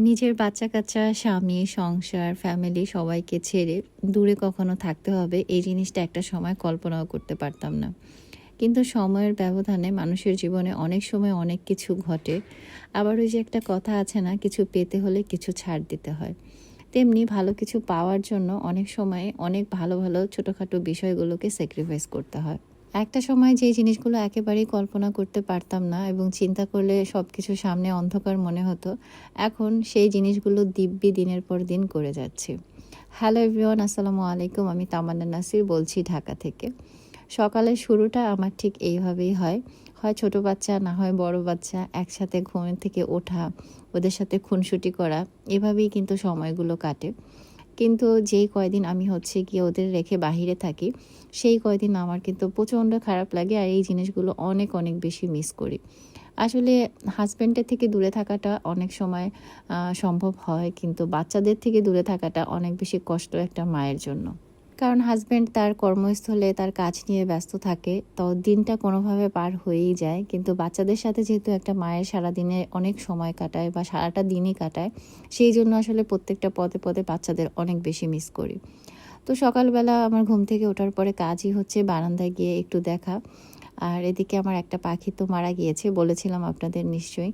নিজের বাচ্চা কাচ্চা স্বামী, সংসার ফ্যামিলি সবাইকে ছেড়ে দূরে কখনো থাকতে হবে। এই জিনিসটা একটা সময় কল্পনাও করতে পারতাম না। কিন্তু সময়ের ব্যবধানে মানুষের জীবনে অনেক সময় অনেক কিছু ঘটে। আবার ওই যে একটা কথা আছে না, কিছু পেতে হলে কিছু ছাড় দিতে হয়। তেমনি ভালো কিছু পাওয়ার জন্য অনেক সময় অনেক ভালো ভালো ছোটোখাটো বিষয়গুলোকে স্যাক্রিফাইস করতে হয়। একটা সময় যে জিনিসগুলো একেবারেই কল্পনা করতে পারতাম না এবং চিন্তা করলে সব কিছু সামনে অন্ধকার মনে হতো, এখন সেই জিনিসগুলো দিব্যি দিনের পর দিন করে যাচ্ছি। হ্যালো এভরিওয়ান, আসসালামু আলাইকুম। আমি তামান্না নাসির বলছি ঢাকা থেকে। সকালের শুরুটা আমার ঠিক এইভাবেই হয়। হয় ছোট বাচ্চা, না হয় বড় বাচ্চা, একসাথে ঘুমের থেকে ওঠা, ওদের সাথে খুনসুটি করা, এভাবেই কিন্তু সময়গুলো কাটে। কিন্তু যেই কয়দিন আমি হচ্ছে গিয়ে ওদের রেখে বাহিরে থাকি, সেই কয়দিন আমার কিন্তু প্রচণ্ড খারাপ লাগে আর এই জিনিসগুলো অনেক অনেক বেশি মিস করি। আসলে হাজব্যান্ডের থেকে দূরে থাকাটা অনেক সময় সম্ভব হয়, কিন্তু বাচ্চাদের থেকে দূরে থাকাটা অনেক বেশি কষ্ট একটা মায়ের জন্য। কারণ হাজব্যান্ড তার কর্মস্থলে তার কাজ নিয়ে ব্যস্ত থাকে, তো দিনটা কোনোভাবে পার হয়েই যায়। কিন্তু বাচ্চাদের সাথে যেহেতু একটা মায়ের সারাদিনে অনেক সময় কাটায় বা সারাটা দিনই কাটায়, সেই জন্য আসলে প্রত্যেকটা পদে পদে বাচ্চাদের অনেক বেশি মিস করি। তো সকালবেলা আমার ঘুম থেকে ওঠার পরে কাজই হচ্ছে বারান্দায় গিয়ে একটু দেখা। আর এদিকে আমার একটা পাখি তো মারা গিয়েছে বলেছিলাম আপনাদের নিশ্চয়ই।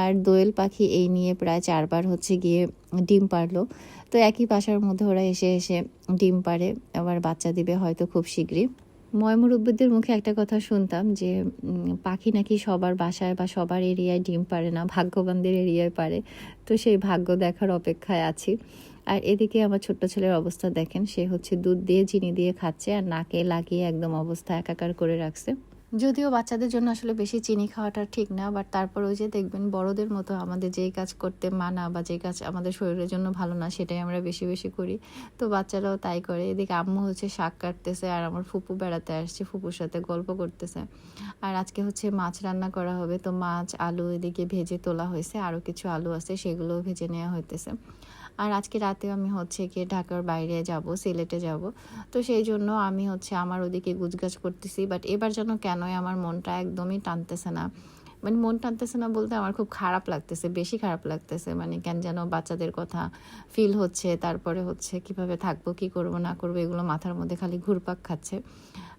আর দোয়েল পাখি এই নিয়ে প্রায় চারবার হচ্ছে গিয়ে ডিম পারল তো একই বাসার মধ্যে ওরা এসে এসে ডিম পারে আবার বাচ্চা দিবে হয়তো খুব শীঘ্রই। ময়মুরব্বীদের মুখে একটা কথা শুনতাম যে পাখি নাকি সবার বাসায় বা সবার এরিয়ায় ডিম পারে না, ভাগ্যবানদের এরিয়ায় পারে তো সেই ভাগ্য দেখার অপেক্ষায় আছি। আর এদিকে আমার ছোট্ট ছেলের অবস্থা দেখেন, সে হচ্ছে দুধ দিয়ে, চিনি দিয়ে খাচ্ছে আর নাকে লাগিয়ে একদম অবস্থা একাকার করে রাখছে। যদিও বাচ্চাদের জন্য আসলে বেশি চিনি খাওয়াটা ঠিক না বাট তারপর ওই যে দেখবেন বড়দের মতো আমাদের যেই কাজ করতে মানা বা যে কাজ আমাদের শরীরের জন্য ভালো না, সেটাই আমরা বেশি বেশি করি। তো বাচ্চারাও তাই করে। এদিকে আম্মু হচ্ছে শাক কাটতেছে আর আমার ফুপু বেড়াতে আসছে, ফুপুর সাথে গল্প করতেছে। আর আজকে হচ্ছে মাছ রান্না করা হবে। তো মাছ, আলু এদিকে ভেজে তোলা হয়েছে। আরও কিছু আলু আছে, সেগুলোও ভেজে নেওয়া হইতেছে। আর আজকে রাতে আমি হচ্ছে গিয়ে ঢাকার বাইরে যাব, সিলেটে যাব। তো সেই জন্য আমি হচ্ছে আমার ওদিকে গুজগাছ করতেছি বাট এবার যেন কেনই আমার মনটা একদমই টানতেছে না। মানে মন টানতেছে না বলতে আমার খুব খারাপ লাগতেছে, বেশি খারাপ লাগতেছে। মানে কেন যেন বাচ্চাদের কথা ফিল হচ্ছে, তারপরে হচ্ছে কীভাবে থাকব, কি করব, না করব, এগুলো মাথার মধ্যে খালি ঘুরপাক খাচ্ছে।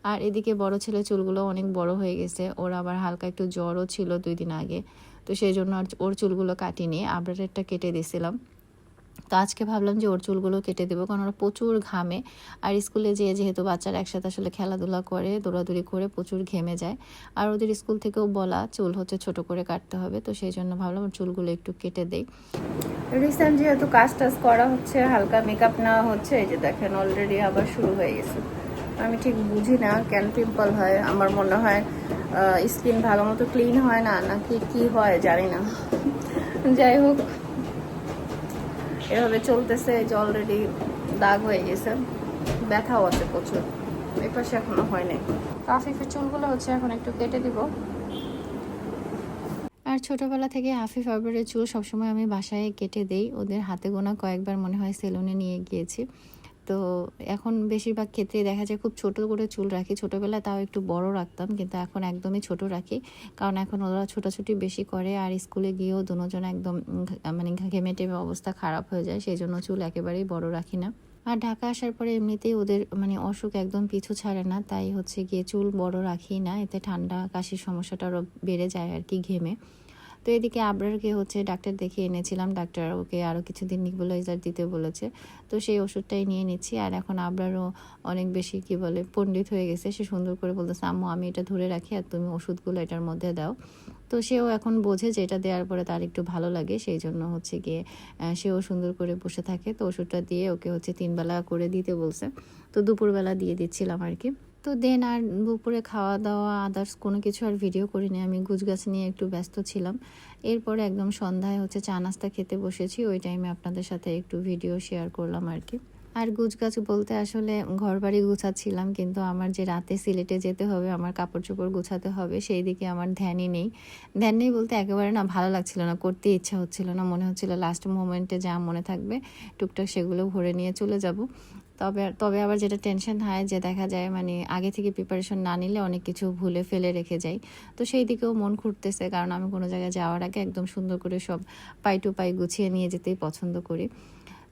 আর এদিকে বড় ছেলে চুলগুলো অনেক বড় হয়ে গেছে, ওর আবার হালকা একটু জ্বরও ছিল দুই দিন আগে। তো সেই জন্য ওর চুলগুলো কাটিনি আবরারেরটা কেটে দিয়েছিলাম তো আজকে ভাবলাম যে ওর চুলগুলো কেটে দেবো, কারণ ওরা প্রচুর ঘামে। আর স্কুলে যেয়ে যেহেতু বাচ্চারা একসাথে আসলে খেলাধুলা করে, দৌড়াদৌড়ি করে প্রচুর ঘেমে যায়। আর ওদের স্কুল থেকেও বলা চুল হচ্ছে ছোট করে কাটতে হবে, তো সেই জন্য ভাবলাম ওর চুলগুলো একটু কেটে দেই। রিসেন্ট যেহেতু কাজ টাজ করা হচ্ছে, হালকা মেকআপ নেওয়া হচ্ছে, এই যে দেখেন অলরেডি আবার শুরু হয়ে গেছে। আমি ঠিক বুঝি না কেন পিম্পল হয়, আমার মনে হয় স্কিন ভালো মতো ক্লিন হয় না, নাকি কি হয় জানি না। যাই হোক এভাবে চলতেছে যে অলরেডি দাগ হয়ে গেছে। ব্যথাও আছে প্রচুর। এই পাশে এখনও নাই। আফিফের চুলগুলো হচ্ছে এখন একটু কেটে দিব। আর ছোটোবেলা থেকে হাফি ফাইবারের চুল সবসময় আমি বাসায় কেটে দেই। ওদের হাতে গোনা কয়েকবার মনে হয় সেলুনে নিয়ে গিয়েছি। তো এখন বেশিরভাগ ক্ষেত্রে দেখা যায় খুব ছোট করে চুল রাখি। ছোটোবেলায় তাও একটু বড় রাখতাম, কিন্তু এখন একদমই ছোট রাখি। কারণ এখন ওরা ছোটাছুটি বেশি করে আর স্কুলে গিয়েও দুজন একদম মানে ঘেমে টেমে অবস্থা খারাপ হয়ে যায়, সেই জন্য চুল একেবারেই বড় রাখি না। আর ঢাকা আসার পরে এমনিতেই ওদের মানে অসুখ একদম পিছু ছাড়ে না, তাই হচ্ছে গিয়ে চুল বড় রাখি না, এতে ঠান্ডা, কাশির সমস্যাটা আরও বেড়ে যায় আর কি ঘেমে। তো এদিকে আবরারকে হচ্ছে ডাক্তার দেখিয়ে এনেছিলাম। ডাক্তার ওকে আরও কিছুদিন নিকবুলাইজার দিতে বলেছে। তো সেই ওষুধটাই নিয়ে নিচ্ছি। আর এখন আবরারও অনেক বেশি কি বলে পণ্ডিত হয়ে গেছে। সে সুন্দর করে বলতেছে, আম্মু, আমি এটা ধরে রাখি আর তুমি ওষুধগুলো এটার মধ্যে দাও। তো সেও এখন বোঝে যে এটা দেওয়ার পরে তার একটু ভালো লাগে। সেই জন্য হচ্ছে গিয়ে সেও সুন্দর করে বসে থাকে। তো ওষুধটা দিয়ে ওকে হচ্ছে তিনবেলা করে দিতে বলছে। তো দুপুরবেলা দিয়ে দিচ্ছিলাম আর কি। তো দেন আর দুপুরে খাওয়া দাওয়া আদার্স কোনো কিছু আর ভিডিও করিনি। আমি গুজগাছ নিয়ে একটু ব্যস্ত ছিলাম। এরপরে একদম সন্ধ্যায় হচ্ছে চা নাস্তা খেতে বসেছি। ওই টাইমে আপনাদের সাথে একটু ভিডিও শেয়ার করলাম আর কি। আর গুছগাছ বলতে আসলে ঘরবাড়ি গুছাচ্ছিলাম, কিন্তু আমার যে রাতে সিলেটে যেতে হবে, আমার কাপড় চোপড় গুছাতে হবে, সেই দিকে আমার ধ্যানই নেই। ধ্যান নেই বলতে একেবারে না, ভালো লাগছিল না, করতে ইচ্ছা হচ্ছিল না, মনে হচ্ছিল লাস্ট মোমেন্টে যা মনে থাকবে, টুকটাক সেগুলো ভরে নিয়ে চলে যাব। তবে তবে আবার যেটা টেনশন হয় যে দেখা যায় মানে আগে থেকে প্রিপারেশন না নিলে অনেক কিছু ভুলে ফেলে রেখে যাই। তো সেই দিকেও মন ঘুরতেছে কারণ আমি কোনো জায়গায় যাওয়ার আগে একদম সুন্দর করে সব পাই টু পাই গুছিয়ে নিয়ে যেতেই পছন্দ করি।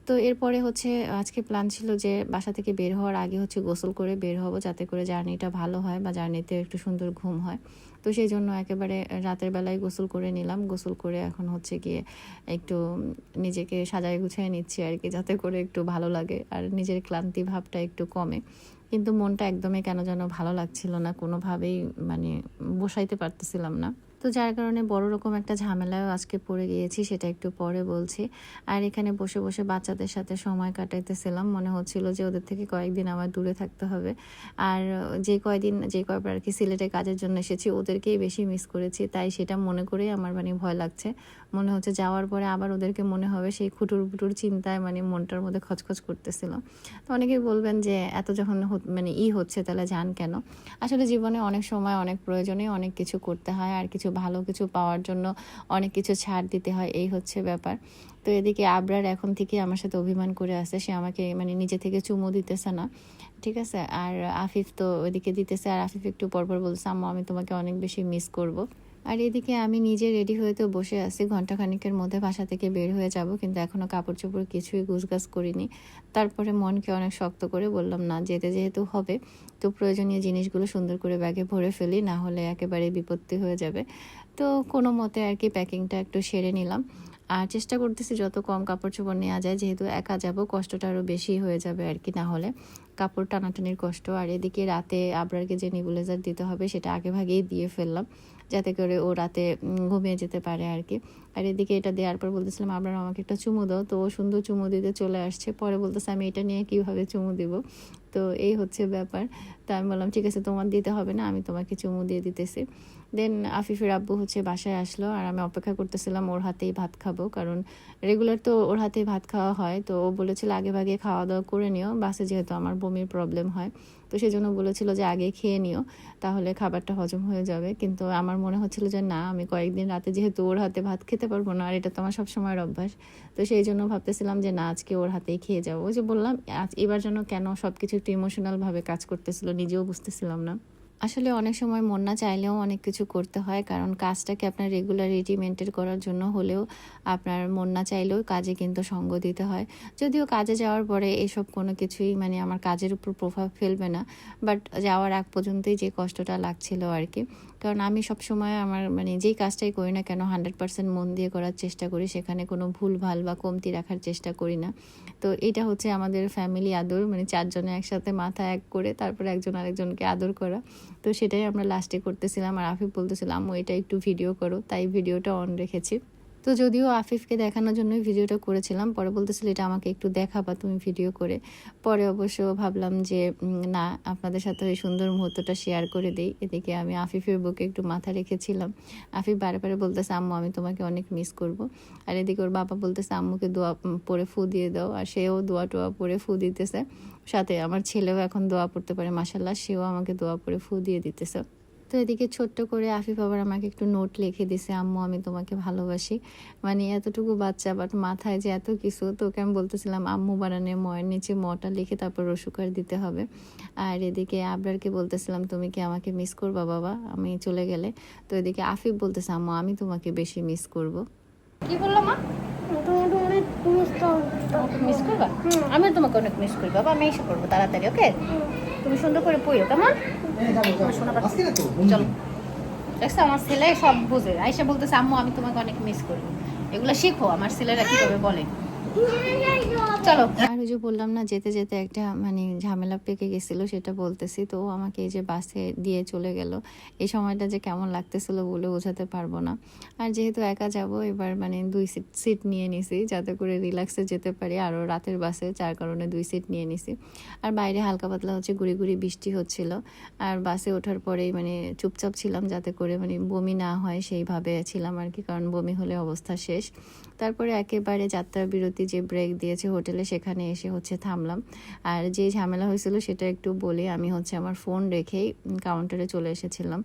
তো এরপরে হচ্ছে আজকে প্ল্যান ছিল যে বাসা থেকে বের হওয়ার আগে হচ্ছে গোসল করে বের হব যাতে করে জার্নিটা ভালো হয় বা জার্নিতে একটু সুন্দর ঘুম হয়। তো সেই জন্য একেবারে রাতের বেলায় গোসল করে নিলাম। গোসল করে এখন হচ্ছে গিয়ে একটু নিজেকে সাজায় গুছিয়ে নিচ্ছি আর কি, যাতে করে একটু ভালো লাগে আর নিজের ক্লান্তি ভাবটা একটু কমে। কিন্তু মনটা একদমই কেন যেন ভালো লাগছিল না, কোনোভাবেই মানে বসাইতে পারতেছিলাম না। তো যার কারণে বড় রকম একটা ঝামেলাও আজকে পড়ে গিয়েছি, সেটা একটু পরে বলছি। আর এখানে বসে বসে বাচ্চাদের সাথে সময় কাটাইতেছিলাম। মনে হচ্ছিল যে ওদের থেকে কয়েকদিন আমার দূরে থাকতে হবে। আর যে কয়দিন, যে কয়বার আর কি সিলেটে কাজের জন্য এসেছি, ওদেরকেই বেশি মিস করেছি। তাই সেটা মনে করেই আমার মানে ভয় লাগছে। মনে হচ্ছে যাওয়ার পরে আবার ওদেরকে মনে হবে সেই খুটুর পুটুর চিন্তায় মানে মনটার মধ্যে খচখচ করতেছিল। তো অনেকেই বলবেন যে এত যখন মানে ই হচ্ছে তাহলে যান কেন? আসলে জীবনে অনেক সময়, অনেক প্রয়োজনে অনেক কিছু করতে হয়। আর কিছু ভালো কিছু পাওয়ার জন্য অনেক কিছু ছাড় দিতে হয়, এই হচ্ছে ব্যাপার। তো এদিকে আবরার এখন থেকে আমার সাথে অভিমান করে আছে সে আমাকে মানে নিজে থেকে চুমো দিতেছে না, ঠিক আছে? আর আফিফ তো ওইদিকে দিতেছে, আর আফিফ একটু পরপর বলছে আম্মা, আমি তোমাকে অনেক বেশি মিস করব। আর এদিকে আমি নিজে রেডি হয়ে তো বসে আছি। ঘন্টাখানিকের মধ্যে বাসা থেকে বের হয়ে যাব, কিন্তু এখনও কাপড় চোপড় কিছুই গুছগাছ করিনি। তারপরে মনকে অনেক শক্ত করে বললাম, না, যেতে যেহেতু হবে, তো প্রয়োজনীয় জিনিসগুলো সুন্দর করে ব্যাগে ভরে ফেলি, না হলে একেবারে বিপত্তি হয়ে যাবে। তো কোনো মতে আর কি প্যাকিংটা একটু সেরে নিলাম। আর চেষ্টা করতেছি যত কম কাপড় চোপড় নেওয়া যায়, যেহেতু একা যাব, কষ্টটা আরও বেশি হয়ে যাবে আর কি, না হলে। কাপড় টানাটানির কষ্ট, আর এদিকে রাতে আবরারকে যে নিবুলাইজার দিতে হবে, সেটা আগে ভাগেই দিয়ে ফেললাম। যাতে করে ও রাতে ঘুমিয়ে যেতে পারে আর কি। আর এদিকে এটা দেওয়ার পর বলতেছিলাম আপনার আমাকে একটা চুমু দাও। তো ও সুন্দর চুমু দিতে চলে আসছে। পরে বলতেছে, আমি এটা নিয়ে কীভাবে চুমু দিব? তো এই হচ্ছে ব্যাপার। তো আমি বললাম, ঠিক আছে, তোমার দিতে হবে না, আমি তোমাকে চুমু দিয়ে দিতেছি। দেন আফিফের আব্বু হচ্ছে বাসায় আসলো আর আমি অপেক্ষা করতেছিলাম, ওর হাতেই ভাত খাব। কারণ রেগুলার তো ওর হাতেই ভাত খাওয়া হয়। তো ও বলেছিল, আগে ভাগে খাওয়া দাওয়া করে নিও, বাসে যেহেতু আমার বমির প্রবলেম হয়। তো সেই জন্য বলেছিল যে, আগে খেয়ে নিও, তাহলে খাবারটা হজম হয়ে যাবে। কিন্তু আমার মনে হচ্ছিল যে, না, আমি কয়েকদিন রাতে যেহেতু ওর হাতে ভাত খেতে পারব না, আর এটা তো আমার সবসময়ের অভ্যাস। তো সেই জন্য ভাবতেছিলাম যে না, আজকে ওর হাতেই খেয়ে যাব। ওই যে বললাম, আজ এবার যেন কেন সব কিছু একটু ইমোশনালভাবে কাজ করতেছিল, নিজেও বুঝতেছিলাম না। আসলে অনেক সময় মন না চাইলেও অনেক কিছু করতে হয়, কারণ কাজটাকে আপনার রেগুলারিটি মেনটেন করার জন্য হলেও আপনার মন না চাইলেও কাজে কিন্তু সঙ্গ দিতে হয়। যদিও কাজে যাওয়ার পরে এসব কোনো কিছুই মানে আমার কাজের উপর প্রভাব ফেলবে না বাট যাওয়ার আগ পর্যন্তই যে কষ্টটা লাগছিল আর কি কারণ আমি সব সময় আমার মানে যেই কাজটাই করি না কেন হান্ড্রেড পার্সেন্ট মন দিয়ে করার চেষ্টা করি, সেখানে কোনো ভুল ভালো বা কমতি রাখার চেষ্টা করি না। তো এটা হচ্ছে আমাদের ফ্যামিলি আদর মানে চারজনে একসাথে মাথা এক করে তারপরে একজন আরেকজনকে আদর করা। তো সেটাই আমরা লাস্টে করতেছিলাম আর আফিফ বলতেছিলাম ও এটা একটু ভিডিও করো। তাই ভিডিওটা অন রেখেছি। তো যদিও আফিফকে দেখানোর জন্যই ভিডিওটা করেছিলাম, পরে বলতেছিল এটা আমাকে একটু দেখাবা, তুমি ভিডিও করে। পরে অবশ্য ভাবলাম যে না, আপনাদের সাথে ওই সুন্দর মুহূর্তটা শেয়ার করে দিই। এদিকে আমি আফিফের বুকে একটু মাথা রেখেছিলাম। আফিফ বারে বারে বলতেছে, আম্মু, আমি তোমাকে অনেক মিস করব। আর এদিকে ওর বাবা বলতেছে, আম্মুকে দোয়া পরে ফু দিয়ে দাও। আর সেও দোয়া টোয়া পরে ফু দিতেছে। সাথে আমার ছেলেও এখন দোয়া পড়তে পারে মাসাল্লাহ সেও আমাকে দোয়া পরে ফু দিয়ে দিতেছে। এদিকে ছোট্ট করে আফিফ আবার আমাকে একটু নোট লিখে দিছে আম্মু আমি তোমাকে ভালোবাসি। মানে এতটুকু বাচ্চা বাট মাথায় যে এত কিছু তো ওকে আমি বলতেছিলাম আম্মু বানানে ময়ের নিচে মটা লিখে তারপর রসুকার দিতে হবে। আর এদিকে আবরারকে বলতেছিলাম তুমি কি আমাকে মিস করবা বাবা? আমি চলে গেলে। তো এদিকে আফিফ বলতেছে আম্মু আমি তোমাকে বেশি মিস করব। কি বলল মা? মিস করবা। আমিও তোমাকে অনেক মিস করি বাবা। আমি এসে করব তাড়াতাড়ি ওকে তুমি সুন্দর করে পড়ো কেমন? চলো। দেখছ, আমার ছেলে সব বুঝে। আইসা বলতেছে, আম্মু, আমি তোমাকে অনেক মিস করি। এগুলো শিখো, আমার ছেলেরা কীভাবে বলে। চলো। আর যে বললাম না, যেতে যেতে একটা মানে ঝামেলা পেকে গেছিল, সেটা বলতেছি। তো আমাকে এই যে বাসে দিয়ে চলে গেল। এই সময়টা যে কেমন লাগতেছিল বলে বোঝাতে পারব না। আর যেহেতু একা যাব, এবার মানে দুই সিট সিট নিয়ে নিছি, যাতে করে রিল্যাক্সে যেতে পারি। আরও রাতের বাসে যার কারণে দুই সিট নিয়ে নিছি। আর বাইরে হালকা পাতলা হচ্ছে গুড়ি গুড়ি বৃষ্টি হচ্ছিল। আর বাসে ওঠার পরেই মানে চুপচাপ ছিলাম, যাতে করে মানে বমি না হয়, সেইভাবে ছিলাম আর কি। কারণ বমি হলে অবস্থা শেষ। তারপরে একেবারে যাত্রা বিরতি যে ব্রেক দিয়েছে হোটেলে সেখানে এসে হচ্ছে থামলাম। আর যে ঝামেলা হয়েছিল সেটা একটু বলি, আমি হচ্ছে আমার ফোন রেখেই কাউন্টারে চলে এসেছিলাম।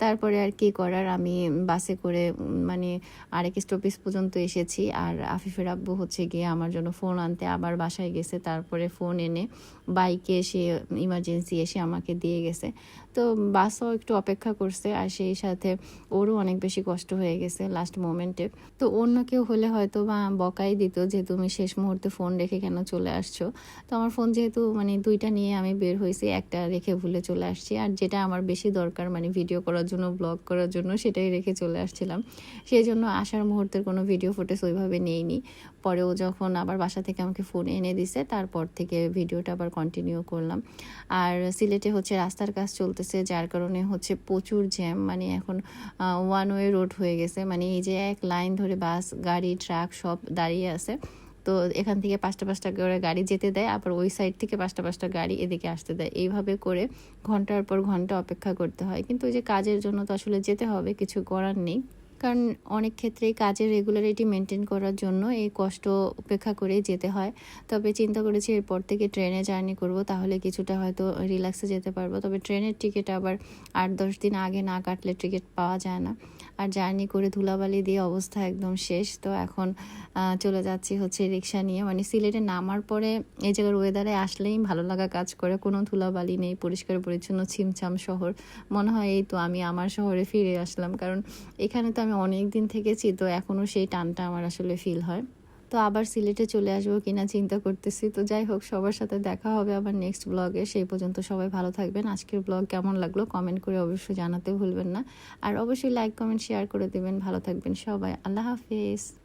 তারপরে আর কি করার, আমি বাসে করে মানে আরেক স্টপেজ পর্যন্ত এসেছি। আর আফিফের আব্বু হচ্ছে গিয়ে আমার জন্য ফোন আনতে আবার বাসায় গেছে, তারপরে ফোন এনে বাইকে এসে ইমার্জেন্সি এসে আমাকে দিয়ে গেছে। তো বাসও একটু অপেক্ষা করছে, আর সেই সাথে ওরও অনেক বেশি কষ্ট হয়ে গেছে লাস্ট মোমেন্টে তো অন্য কেউ হলে হয়তো বা বকাই দিত যে, তুমি শেষ মুহূর্তে ফোন রেখে কেন চলে আসছো? তো আমার ফোন যেহেতু মানে দুইটা নিয়ে আমি বের হয়েছি, একটা রেখে ভুলে চলে আসছি। আর যেটা আমার বেশি দরকার মানে ভিডিও করার জন্য ব্লগ করার জন্য সেটাই রেখে চলে আসছিলাম। সেই জন্য আসার মুহূর্তের কোনো ভিডিও ফুটেজ ওইভাবে নেইনি। পরেও যখন আবার বাসা থেকে আমাকে ফোন এনে দিছে, তারপর থেকে ভিডিওটা আবার কন্টিনিউ করলাম। আর সিলেটে হচ্ছে রাস্তার কাজ চলতেছে, যার কারণে হচ্ছে প্রচুর জ্যাম মানে এখন ওয়ান ওয়ে রোড হয়ে গেছে। মানে এই যে এক লাইন ধরে বাস গাড়ি ট্রাক সব দাঁড়িয়ে আছে। তো এখান থেকে পাঁচটা পাঁচটা করে গাড়ি যেতে দেয়, আবার ওই সাইড থেকে পাঁচটা পাঁচটা গাড়ি এদিকে আসতে দেয়। এইভাবে করে ঘণ্টার পর ঘণ্টা অপেক্ষা করতে হয়। কিন্তু ওই যে কাজের জন্য তো আসলে যেতে হবে, কিছু করার নেই। কারণ অনেক ক্ষেত্রেই কাজের রেগুলারিটি মেনটেন করার জন্য এই কষ্ট উপেক্ষা করে যেতে হয়। তবে চিন্তা করেছি এরপর থেকে ট্রেনে জার্নি করব, তাহলে কিছুটা হয়তো রিল্যাক্সে যেতে পারব। তবে ট্রেনের টিকিট আবার আট দশ দিন আগে না কাটলে টিকিট পাওয়া যায় না। আর জার্নি করে ধুলাবালি দিয়ে অবস্থা একদম শেষ। তো এখন চলে যাচ্ছি হচ্ছে রিক্সা নিয়ে। মানে সিলেটে নামার পরে এই জায়গার ওয়েদারে আসলেই ভালো লাগা কাজ করে। কোনো ধুলাবালি নেই, পরিষ্কার পরিচ্ছন্ন ছিমছাম শহর। মনে হয় এই তো আমি আমার শহরে ফিরে আসলাম। কারণ এখানে তো আমি অনেক দিন থেকেছি, তো এখনও সেই টানটা আমার আসলে ফিল হয়। তো আবার সিলেটে চলে আসব কিনা চিন্তা করতেছি। তো যাই হোক, সবার সাথে দেখা হবে আবার নেক্সট ব্লগে সেই পর্যন্ত সবাই ভালো থাকবেন। আজকের ব্লগ কেমন লাগল কমেন্ট করে অবশ্যই জানাতে ভুলবেন না। আর অবশ্যই লাইক কমেন্ট শেয়ার করে দেবেন। ভালো থাকবেন সবাই। আল্লাহ হাফিজ।